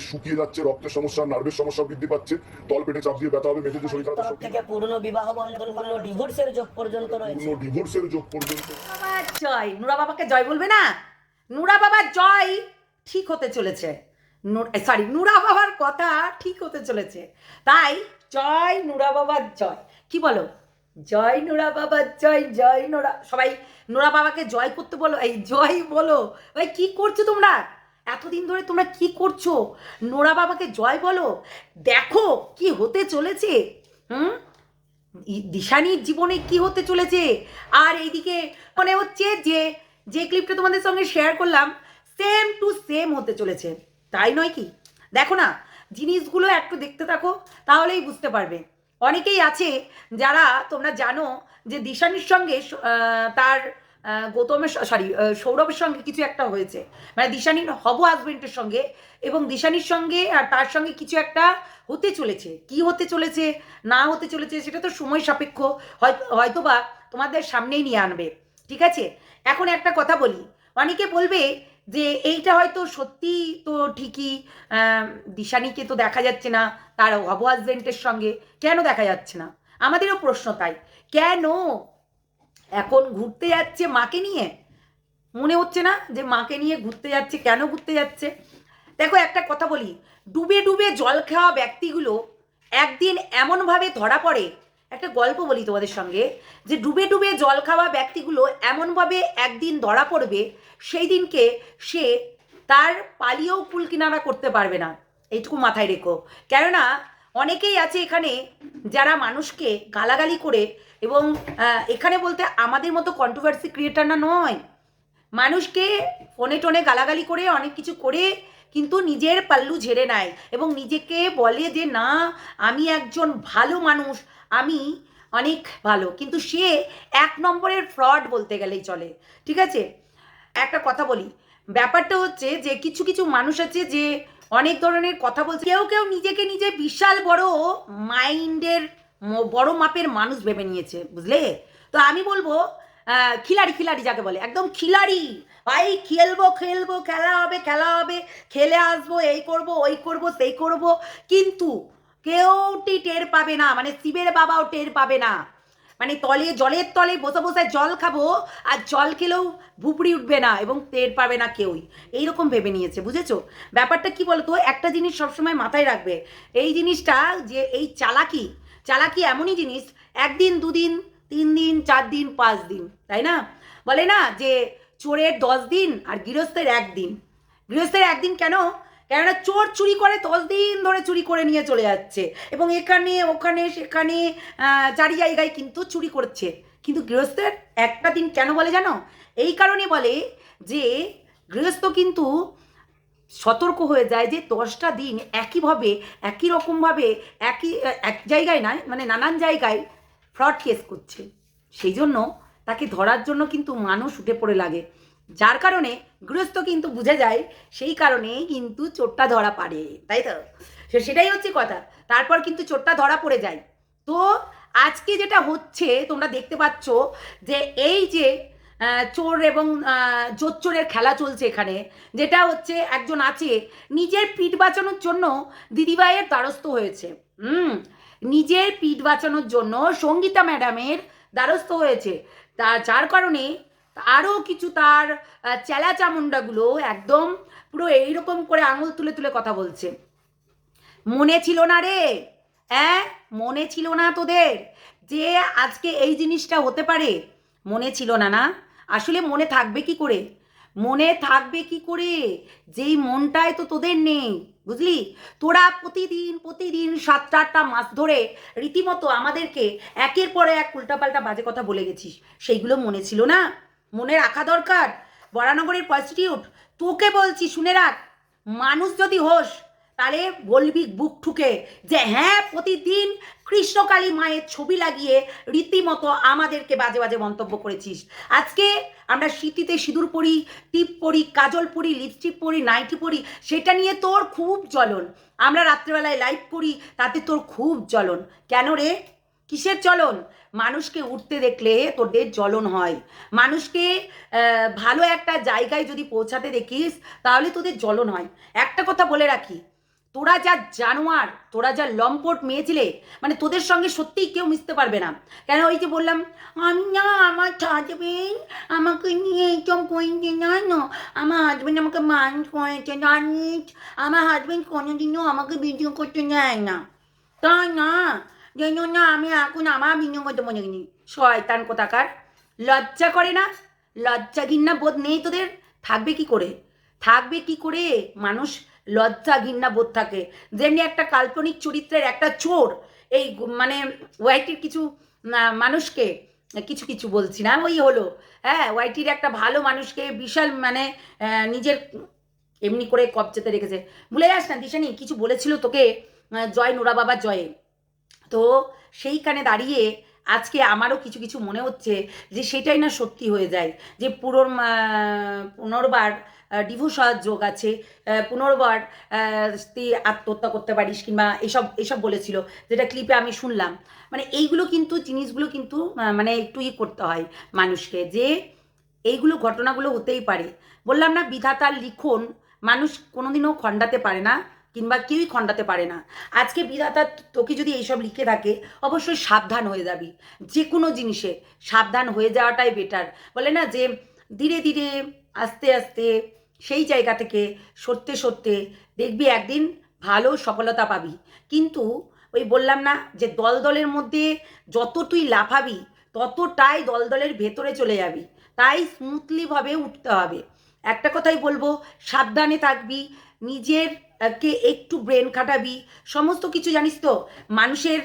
শুকিয়ে যাচ্ছে রক্তের সমস্যা নার্ভের সমস্যা বৃদ্ধি পাচ্ছে তল পেটে চাপ দিয়ে ব্যথা হবে মেঝেতে শরীর খারাপ থেকে পুরনো বিবাহ বন্ধন পূর্ণ ডিভোর্সের যোগ পর্যন্ত রয়েছে। পূর্ণ ডিভোর্সের যোগ পর্যন্ত। জয় নুরা বাবাকে জয় বলবে না? নুরা বাবার জয় ঠিক হতে চলেছে। সরি নুরা বাবার কথা ঠিক হতে চলেছে। তাই জয় নুরা বাবার জয়। কি বলো? জয় নুরা বাবার জয় জয় নুরা সবাই নুরা বাবাকে জয় করতে বলো এই জয় বলো। ভাই কি করছ তোমরা? এতদিন ধরে তোমরা কি করছ? নোরা বাবাকে জয় বলো। দেখো কি হতে চলেছে। হুম? দিশানির জীবনে কি হতে চলেছে? আর এইদিকে মনে হচ্ছে যে যে ক্লিপটা তোমাদের সঙ্গে শেয়ার করলাম সেম টু সেম হতে চলেছে। তাই নয় কি? দেখো না, জিনিসগুলো একটু দেখতে থাকো, তাহলেই বুঝতে পারবে। অনেকেই আছে যারা তোমরা জানো যে দিশানির সঙ্গে তার গৌতমের সরি সৌরভের সঙ্গে কিছু একটা হয়েছে। মানে দিশানির হব হাজবেন্ডের সঙ্গে এবং দিশানির সঙ্গে আর তার সঙ্গে কিছু একটা হতে চলেছে। কি হতে চলেছে, না হতে চলেছে, সেটা তো সময় সাপেক্ষ। হয়তো, হয়তোবা তোমাদের সামনেই নিয়ে আনবে। ঠিক আছে? এখন একটা কথা বলি। অনেকে বলবে যে এইটা হয়তো সত্যি তো ঠিকই দিশানিকে তো দেখা যাচ্ছে না তার হব হাজবেন্ডের সঙ্গে। কেন দেখা যাচ্ছে না? আমাদেরও প্রশ্ন তাই। কেন এখন ঘুরতে যাচ্ছে মাকে নিয়ে? মনে হচ্ছে না যে মাকে নিয়ে ঘুরতে যাচ্ছে, কেন ঘুরতে যাচ্ছে? দেখো একটা কথা বলি, ডুবে ডুবে জল খাওয়া ব্যক্তিগুলো একদিন এমনভাবে ধরা পড়ে, একটা গল্প বলি তোমাদের সঙ্গে, যে ডুবে ডুবে জল খাওয়া ব্যক্তিগুলো এমনভাবে একদিন ধরা পড়বে, সেই দিনকে সে তার পালিয়েও কুল কিনারা করতে পারবে না। এইটুকু মাথায় রেখো। কেননা অনেকেই আছে এখানে যারা মানুষকে গালাগালি করে এবং এখানে বলতে আমাদের মতো কন্ট্রোভার্সি ক্রিয়েটার না নয়। মানুষকে ফোনে টোনে গালাগালি করে, অনেক কিছু করে, কিন্তু নিজের পাল্লু ঝেড়ে নেয় এবং নিজেকে বলে যে, না, আমি একজন ভালো মানুষ, আমি অনেক ভালো। কিন্তু সে এক নম্বরের ফ্রড বলতে গেলেই চলে। ঠিক আছে? একটা কথা বলি। ব্যাপারটা হচ্ছে যে, কিছু কিছু মানুষ আছে যে অনেক ধরনের কথা বলছে। কেউ কেউ নিজেকে নিজে বিশাল বড় মাইন্ডের বড় মাপের মানুষ ভেবে নিয়েছে, বুঝলে? তো আমি বলব খিলাড়ি খিলাড়ি যাকে বলে, একদম খিলাড়ি। ভাই, খেলব খেলব, খেলা হবে খেলা হবে, খেলে আসব, এই করব, ওই করব, সেই করব। কিন্তু কেউটি টের পাবে না মানে শিবের বাবাও টের পাবে না। মানে তলে, জলের তলে বসে বসে জল খাব আর জল খেলেও ভুপড়ি উঠবে না এবং টের পাবে না কেউই। এইরকম ভেবে নিয়েছে, বুঝেছ? ব্যাপারটা কি বলতো? একটা জিনিস সবসময় মাথায় রাখবে। এই জিনিসটা যে এই চালাকি চালাকি এমনই জিনিস, একদিন, দুদিন, তিন দিন, চার দিন, পাঁচ দিন, তাই না? বলে না যে চোরের দশ দিন আর গৃহস্থের একদিন। গৃহস্থের একদিন কেন? কেননা চোর চুরি করে দশ দিন ধরে চুরি করে নিয়ে চলে যাচ্ছে। এবং এখানে, ওখানে, সেখানে চারি জায়গায় কিন্তু চুরি করছে। কিন্তু গৃহস্থের একটা দিন কেন বলে জানো? এই কারণে বলে যে, গৃহস্থ কিন্তু সতর্ক হয়ে যায় যে দশটা দিন একইভাবে, একই রকমভাবে, একই, এক জায়গায় নয় মানে নানান জায়গায় ফ্রড কেস করছে। সেই জন্য তাকে ধরার জন্য কিন্তু মানুষ উঠে পড়ে লাগে। যার কারণে গৃহস্থ কিন্তু বুঝে যায়, সেই কারণে কিন্তু চোরটা ধরা পারে, তাই তো? সেটাই হচ্ছে কথা। তারপর কিন্তু চোরটা ধরা পড়ে যায়। তো আজকে যেটা হচ্ছে, তোমরা দেখতে পাচ্ছ যে এই যে চোর এবং জোচ্চোরের খেলা চলছে এখানে, যেটা হচ্ছে একজন আছে, নিজের পিঠ বাঁচানোর জন্য দিদিভাইয়ের দ্বারস্থ হয়েছে। হুম, নিজের পিঠ বাঁচানোর জন্য সঙ্গীতা ম্যাডামের দ্বারস্থ হয়েছে। তা, যার কারণে আরও কিছু তার চেলা চামুন্ডাগুলো একদম পুরো এইরকম করে আঙুল তুলে তুলে কথা বলছে। মনে ছিল না রে। হ্যাঁ মনে ছিল না তোদের। যে আজকে এই জিনিসটা হতে পারে, মনে ছিল না না। আসলে মনে থাকবে কি করে? মনে থাকবে কি করে? যেই মনটায় তো তোদের নেই, বুঝলি? তোরা প্রতিদিন প্রতিদিন সাতটা আটটা মাস ধরে রীতিমতো আমাদেরকে একের পরে এক উল্টাপাল্টা বাজে কথা বলে গেছিস। সেইগুলো মনে ছিল না? মনে রাখা দরকার? বরানগরের প্রস্টিটিউট তোকে বলছি, শুনে রাখ। মানুষ যদি হোস, তাহলে বলবি বুক ঠুকে যে হ্যাঁ প্রতিদিন কৃষ্ণকালী মায়ের ছবি লাগিয়ে রীতিমতো আমাদেরকে বাজে বাজে মন্তব্য করেছিস। আজকে আমরা শীতিতে সিঁদুর পরি, টিপ পরি, কাজল পরি লিপস্টিক পরি নাইটি পরি, সেটা নিয়ে তোর খুব জ্বলন। আমরা রাত্রেবেলায় লাইভ করি, তাতে তোর খুব জ্বলন। কেন রে? কিসের চলন মানুষকে উঠতে দেখলে তোদের জ্বলন হয়। মানুষকে ভালো একটা জায়গায় যদি পৌঁছাতে দেখিস, তাহলে তোদের জ্বলন হয়। একটা কথা বলে রাখি, তোরা যা জানোয়ার, তোরা যা লম্পট মেয়ে ছিলে মানে তোদের সঙ্গে সত্যিই কেউ মিশতে পারবে না। কেন ওই যে বললাম, আমি না, আমার হাজবেন্ড আমাকে নিয়ে এইসব করেছে জানো, আমার হাজবেন্ড আমাকে মান করেছে, জানিস? আমার হাজবেন্ড কোনোদিনও আমাকে ভিডিও করতে নেয় না। তাই না না, আমি এখন আমার করতে মনে করিনি। শয়তান কোথাকার? লজ্জা করে না? লজ্জা ঘিন্না বোধ নেই তোদের? থাকবে কি করে? থাকবে কি করে? মানুষ লজ্জা ঘিন্না বোধ থাকে। যেমনি একটা কাল্পনিক চরিত্রের একটা চোর, এই মানে ওয়াইটির কিছু মানুষকে, কিছু কিছু বলছি না, ওই হলো। হ্যাঁ ওয়াইটির একটা ভালো মানুষকে বিশাল মানে নিজের এমনি করে কবচাতে রেখেছে। ভুলে যাস না, দিশানি, কিছু বলেছিল তোকে জয় নোরা বাবা জয়ে। তো সেইখানে দাঁড়িয়ে আজকে আমারও কিছু কিছু মনে হচ্ছে যে সেটাই না সত্যি হয়ে যায়। যে পুরো পুনর্বার ডিভোর্স হওয়ার যোগ আছে পুনর্বার তুই আত্মহত্যা করতে পারিস কিংবা এসব এসব বলেছিল, যেটা ক্লিপে আমি শুনলাম। মানে এইগুলো কিন্তু, জিনিসগুলো কিন্তু মানে একটু ই করতে হয় মানুষকে যে এইগুলো ঘটনাগুলো হতেই পারে। বললাম না, বিধাতার লিখন মানুষ কোনোদিনও খণ্ডাতে পারে না। কিংবা কেউই খণ্ডাতে পারে না। আজকে বিধাতা তোকে যদি এইসব লিখে থাকে, অবশ্যই সাবধান হয়ে যাবি। যে কোনো জিনিসে সাবধান হয়ে যাওয়াটাই বেটার বলে না যে, ধীরে ধীরে, আস্তে আস্তে সেই জায়গা থেকে সরতে সরতে দেখবি একদিন ভালো সফলতা পাবি। কিন্তু ওই বললাম না যে দল দলের মধ্যে যত তুই লাফাবি, ততটাই দল দলের ভেতরে চলে যাবি। তাই স্মুথলিভাবে উঠতে হবে। একটা কথাই বলব, সাবধানে থাকবি, নিজের কে একটু ব্রেন খাটাবি, সমস্ত কিছু জানিস তো? মানুষের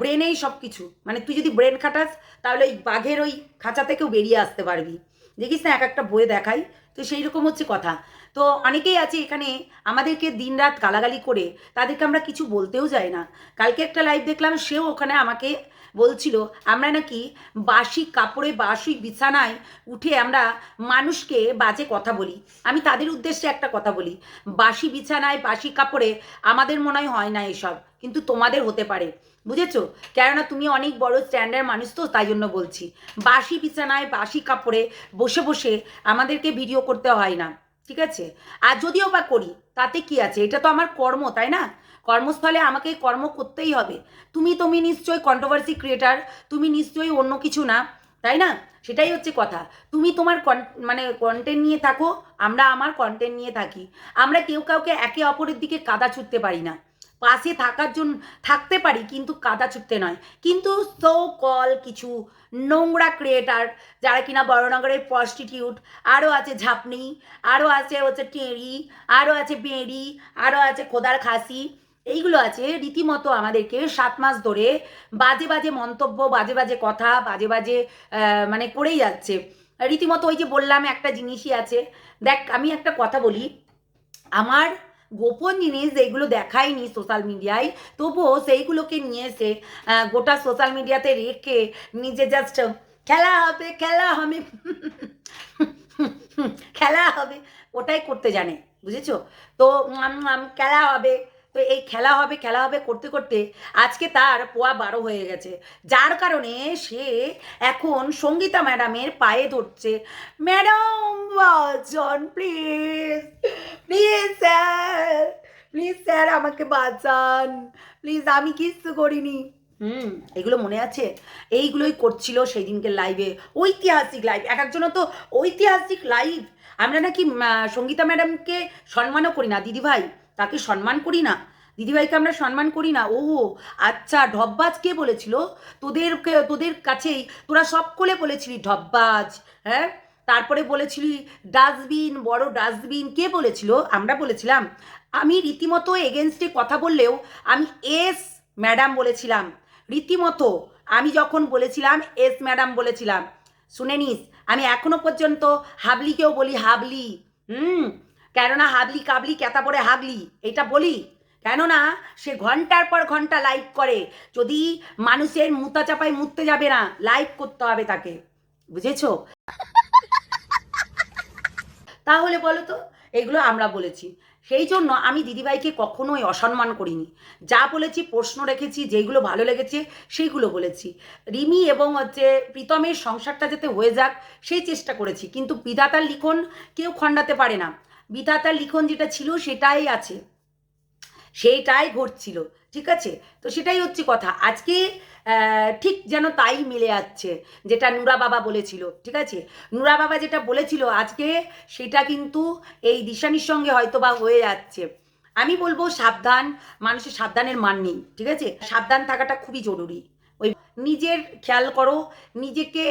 ব্রেনেই সব কিছু মানে তুই যদি ব্রেন খাটাস, তাহলে ওই বাঘের ওই খাঁচা থেকেও বেরিয়ে আসতে পারবি। দেখিস না, এক একটা বইয়ে দেখাই। তো সেই রকম হচ্ছে কথা। তো অনেকেই আছে এখানে আমাদেরকে দিনরাত গালাগালি করে তাদেরকে আমরা কিছু বলতেও যাই না। কালকে একটা লাইভ দেখলাম, সেও ওখানে আমাকে বলছিল, আমরা নাকি বাসি কাপড়ে বাসি বিছানায় উঠে আমরা মানুষকে বাজে কথা বলি। আমি তাদের উদ্দেশ্যে একটা কথা বলি, বাসি বিছানায়, বাসি কাপড়ে আমাদের মনে হয় না এসব, কিন্তু তোমাদের হতে পারে। বুঝেছ? কেননা তুমি অনেক বড় স্ট্যান্ডার্ড মানুষ তো, তাই জন্য বলছি। বাসি বিছানায়, বাসি কাপড়ে বসে বসে আমাদেরকে ভিডিও করতে হয় না। ঠিক আছে? আর যদিও বা করি, তাতে কি আছে? এটা তো আমার কর্ম, তাই না? কর্মস্থলে আমাকে কর্ম করতেই হবে। তুমি তুমি নিশ্চয়ই কন্ট্রোভার্সি ক্রিয়েটার তুমি নিশ্চয়ই অন্য কিছু না, তাই না? সেটাই হচ্ছে কথা। তুমি তোমার মানে কন্টেন্ট নিয়ে থাকো, আমরা আমার কন্টেন্ট নিয়ে থাকি। আমরা কেউ কাউকে একে অপরের দিকে কাদা ছুটতে পারি না। পাশে থাকার জন্য থাকতে পারি কিন্তু কাদা ছুটতে নয়। কিন্তু সো কল কিছু নোংরা ক্রিয়েটার যারা কিনা বড়নগরের প্রস্টিটিউট আরও আছে ঝাপনি আরও আছে হচ্ছে টেঁড়ি আরও আছে বেঁড়ি আরও আছে খোদার খাসি, এইগুলো আছে রীতিমতো আমাদেরকে সাত মাস ধরে বাজে বাজে মন্তব্য, বাজে বাজে কথা, বাজে বাজে মানে করেই যাচ্ছে। রীতিমতো ওই যে বললাম একটা জিনিসই আছে। দেখ, আমি একটা কথা বলি। আমার গোপন জিনিস যেগুলো দেখায়নি সোশ্যাল মিডিয়ায় তবুও সেইগুলোকে নিয়ে এসে গোটা সোশ্যাল মিডিয়াতে রেখে নিজে জাস্ট খেলা হবে খেলা হবে। খেলা হবে, ওটাই করতে জানে, বুঝেছ? তো খেলা হবে। তো এই খেলা হবে খেলা হবে করতে করতে আজকে তার পোয়া বারো হয়ে গেছে। যার কারণে সে এখন সঙ্গীতা ম্যাডামের পায়ে ধরছে। ম্যাডাম, বাঁচান, please please sir please sir, আমাকে বাঁচান। প্লিজ, আমি কিচ্ছু করিনি। হুম, এগুলো মনে আছে? এইগুলোই করছিল সেই দিনকে লাইভে ঐতিহাসিক লাইভ এক একজনও তো ঐতিহাসিক লাইভ আমরা নাকি সঙ্গীতা ম্যাডামকে সম্মানও করি না। দিদিভাই তাকে সম্মান করি না? দিদিভাইকে আমরা সম্মান করি না? ও আচ্ছা ঢব্বাজ কে বলেছিল? তোদেরকে, তোদের কাছেই, তোরা সকলে বলেছিলি ঢব্বাজ হ্যাঁ? তারপরে বলেছিলি ডাস্টবিন, বড় ডাস্টবিন, কে বলেছিল? আমরা বলেছিলাম। আমি রীতিমতো এগেনস্টে কথা বললেও আমি এস ম্যাডাম বলেছিলাম। রীতিমতো আমি যখন বলেছিলাম, এস ম্যাডাম বলেছিলাম। শুনে নিস, আমি এখনও পর্যন্ত হাবলিকেও বলি হাবলি, হুম? কেননা হাবলি কাবলি কেতা পরে হাবলি এটা বলি। কেননা সে ঘণ্টার পর ঘণ্টা লাইভ করে, যদি মানুষের মুতা চাপায় মুততে যাবে না লাইভ করতে হবে তাকে। বুঝেছ? তাহলে বলো তো, এগুলো আমরা বলেছি। সেই জন্য আমি দিদিভাইকে কখনোই অসম্মান করিনি। যা বলেছি, প্রশ্ন রেখেছি যেগুলো ভালো লেগেছে, সেইগুলো বলেছি। রিমি এবং হচ্ছে প্রীতমের সংসারটা যাতে হয়ে যাক, সেই চেষ্টা করেছি। কিন্তু বিধাতার লিখন কেউ খণ্ডাতে পারে না। বিধাতার লিখন যেটা ছিল সেটাই আছে। সেইটাই ঘটছিল, ঠিক আছে? তো সেটাই হচ্ছে কথা। আজকে ঠিক যেন তাই মিলে যাচ্ছে, যেটা নুরা বাবা বলেছিল, ঠিক আছে? নুরা বাবা যেটা বলেছিল আজকে, সেটা কিন্তু এই দিশানির সঙ্গে হয়তো বা হয়ে যাচ্ছে। আমি বলব সাবধান, মানুষের সাবধানের মান নেই, ঠিক আছে? সাবধান থাকাটা খুবই জরুরি। নিজের খেয়াল করো, নিজেকে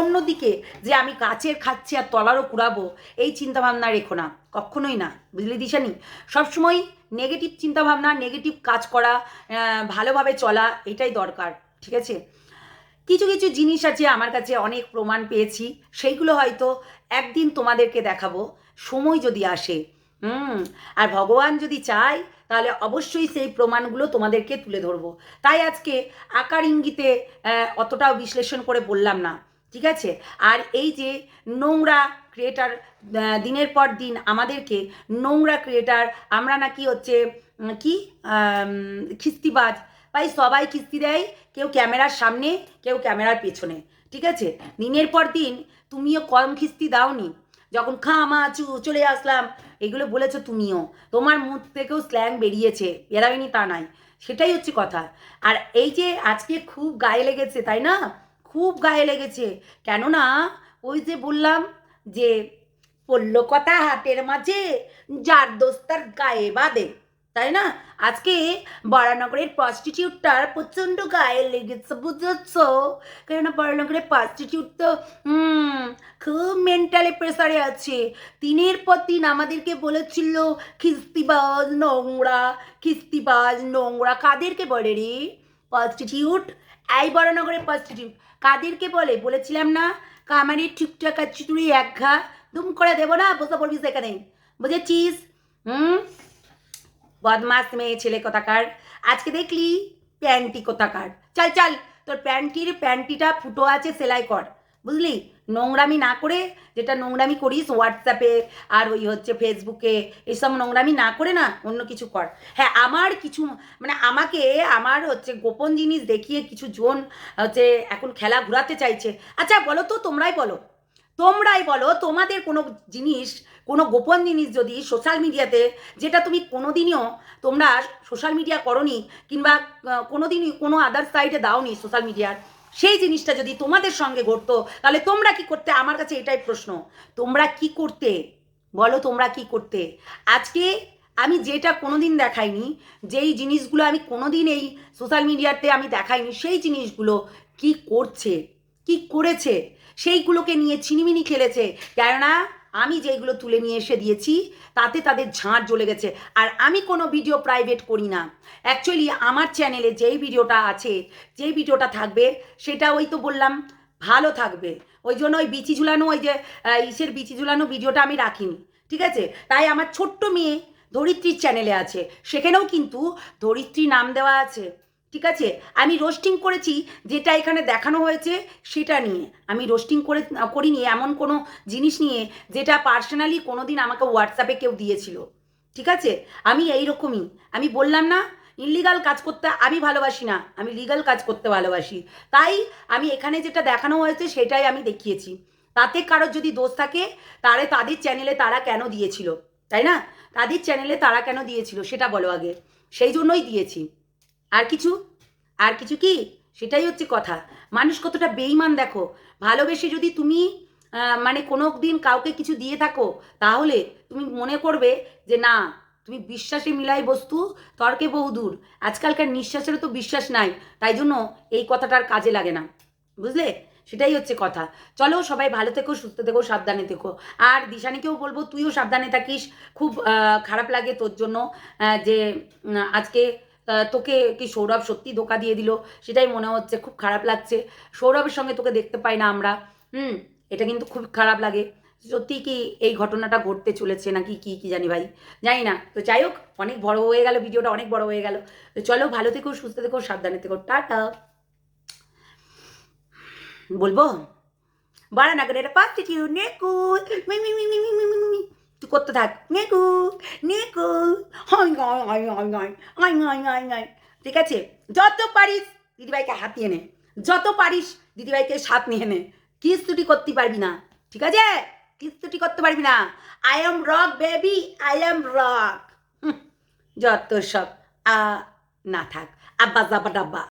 অন্যদিকে যে আমি গাছের খাচ্ছি আর তলারও কুড়াবো, এই চিন্তাভাবনা রেখো না, কখনোই না, বুঝলি দিশানি? সবসময় নেগেটিভ চিন্তাভাবনা নেগেটিভ কাজ করা ভালোভাবে চলা, এটাই দরকার, ঠিক আছে? কিছু কিছু জিনিস আছে আমার কাছে অনেক প্রমাণ পেয়েছি, সেইগুলো হয়তো একদিন তোমাদেরকে দেখাবো, সময় যদি আসে, হুম, আর ভগবান যদি চায় তাহলে অবশ্যই সেই প্রমাণগুলো তোমাদেরকে তুলে ধরবো। তাই আজকে আকার ইঙ্গিতে অতটাও বিশ্লেষণ করে বললাম না, ঠিক আছে? আর এই যে নোংরা ক্রিয়েটার দিনের পর দিন আমাদেরকে নোংরা ক্রিয়েটার আমরা নাকি হচ্ছে কি খিস্তিবাজ, ভাই সবাই কিস্তি দেয়, কেউ ক্যামেরার সামনে, কেউ ক্যামেরার পেছনে, ঠিক আছে? দিনের পর দিন তুমিও কম কিস্তি দাওনি যখন খামা চু চলে আসলাম, এগুলো বলেছ তুমিও। তোমার মুখ থেকেও স্ল্যাং বেরিয়েছে এরাইনি তা নাই সেটাই হচ্ছে কথা। আর এই যে আজকে খুব গায়ে লেগেছে, তাই না? খুব গায়ে লেগেছে। কেননা, ওই যে বললাম যে পড়ল কথা হাতের মাঝে যার দোস্তার গায়ে বাঁধে। তাই না? আজকে বরানগরের প্রস্টিটিউটটার প্রচণ্ড গায়ে লেগেছে, বুঝেছ? কেননা বরানগরের প্রস্টিটিউট তো খুব মেন্টালি প্রেসারে আছে। দিনের পর দিন আমাদেরকে বলেছিল, খিস্তিবাজ নোংরা খিস্তিবাজ নোংরা। কাদেরকে বলে রে? প্রস্টিটিউট এই বরানগরের প্রস্টিটিউট কাদেরকে বলে? বলেছিলাম না? কামারের ঠিকঠাক আছে তুই এক ঘা। দুম করে দেবো না, বসে পড়বি সেখানে। বুঝেছিস? হুম? বদমাস মেয়ে ছেলে কোথাকার? আজকে দেখলি প্যান্টি কোথাকার? চল চল, তোর প্যান্টির প্যান্টিটা ফুটো আছে, সেলাই কর। বুঝলি? নোংরামি না করে যেটা নোংরামি করিস হোয়াটসঅ্যাপে আর ওই হচ্ছে ফেসবুকে এসব নোংরামি না করে না, অন্য কিছু কর। হ্যাঁ আমার কিছু মানে আমাকে আমার হচ্ছে গোপন জিনিস দেখিয়ে কিছু জন হচ্ছে এখন খেলা ঘুরাতে চাইছে। আচ্ছা বলো তো, তোমরাই বলো। তোমরাই বলো তোমাদের কোনো জিনিস কোনো গোপন জিনিস যদি সোশ্যাল মিডিয়াতে যেটা তুমি কোনোদিনও তোমরা সোশ্যাল মিডিয়া করনি কিংবা আহ, কোনোদিনই কোনো আদার সাইডে দাওনি সোশ্যাল মিডিয়ার সেই জিনিসটা যদি তোমাদের সঙ্গে ঘটতো তাহলে তোমরা কি করতে? আমার কাছে এটাই প্রশ্ন। তোমরা কি করতে? বলো তোমরা কি করতে? আজকে আমি যেটা কোনোদিন দেখাইনি যেই জিনিসগুলো আমি কোনোদিন এই সোশ্যাল মিডিয়াতে আমি দেখাইনি সেই জিনিসগুলো কি করছে? কি করেছে? সেইগুলোকে নিয়ে ছিনিমিনি খেলেছে। কেননা আমি যেইগুলো তুলে নিয়ে এসে দিয়েছি, তাতে তাদের ঝাঁট জ্বলে গেছে। আর আমি কোনো ভিডিও প্রাইভেট করি না। অ্যাকচুয়ালি আমার চ্যানেলে যেই ভিডিওটা আছে, যেই ভিডিওটা থাকবে, সেটা ওই তো বললাম, ভালো থাকবে। ওই জন্য ওই বিচি ঝুলানো, ওই যে ইসের বিচি ঝুলানো ভিডিওটা আমি রাখিনি। ঠিক আছে? তাই আমার ছোট্ট মেয়ে ধরিত্রীর চ্যানেলে আছে। সেখানেও কিন্তু ধরিত্রী নাম দেওয়া আছে। ঠিক আছে? আমি রোস্টিং করেছি, যেটা এখানে দেখানো হয়েছে, সেটা নিয়ে। আমি রোস্টিং করে, করিনি, এমন কোনো জিনিস নিয়ে, যেটা পার্সোনালি কোনো দিন আমাকে হোয়াটসঅ্যাপে কেউ দিয়েছিল। ঠিক আছে? আমি এই রকমই আমি বললাম না ইলিগাল কাজ করতে আমি ভালোবাসি না, আমি লিগাল কাজ করতে ভালোবাসি। তাই আমি এখানে যেটা দেখানো হয়েছে, সেটাই আমি দেখিয়েছি। তাতে কারোর যদি দোষ থাকে, তারে তাদের চ্যানেলে তারা কেন দিয়েছিল? তাই না? তাদের চ্যানেলে তারা কেন দিয়েছিল, সেটা বলো আগে। সেই জন্যই দিয়েছি। আর কিছু? আর কিছু কি? সেটাই হচ্ছে কথা। মানুষ কতটা বেইমান দেখো। ভালোবেসে যদি তুমি মানে কোনো দিন কাউকে কিছু দিয়ে থাকো, তাহলে তুমি মনে করবে যে না, তুমি বিশ্বাসে মিলাই বস্তু, তর্কে বহুদূর আজকালকার নিঃশ্বাসেরও তো বিশ্বাস নাই, তাই জন্য এই কথাটার কাজে লাগে না। বুঝলে? সেটাই হচ্ছে কথা। চলো সবাই ভালো থেকো, সুস্থ থেকো, সাবধানে থেকো। আর দিশানিকেও বলব, তুইও সাবধানে থাকিস। খুব খারাপ লাগে তোর জন্য যে আজকে তোকে কি সৌরভ সত্যি ধোকা দিয়ে দিল সেটাই মনে হচ্ছে খুব খারাপ লাগছে সৌরভের সঙ্গে তোকে দেখতে পাই না আমরা হুম এটা কিন্তু খুব খারাপ লাগে সত্যি কি এই ঘটনাটা ঘটতে চলেছে নাকি কি কি জানি ভাই জানি না তো যাই হোক অনেক বড় হয়ে গেল ভিডিওটা অনেক বড় হয়ে গেল তো চলো ভালো থেকো সুস্থ থেকো সাবধানে থেকো টাটা বলব বারানাগরের পাঁচটি টিউনে মি মি মি মি মি মি মি করতে থাক। নেকু নেকু। ঠিক আছে? যত পারিস দিদিভাইকে হাতিয়ে নে। যত পারিস দিদিভাইকে সাথ নিয়ে নে। কিস্তুটি করতে পারবি না। ঠিক আছে? কিস্তুটি করতে পারবি না। I am rock, baby. I am rock. যত সব, আ, না থাক। আব্বা, জাব্বা, ডাব্বা।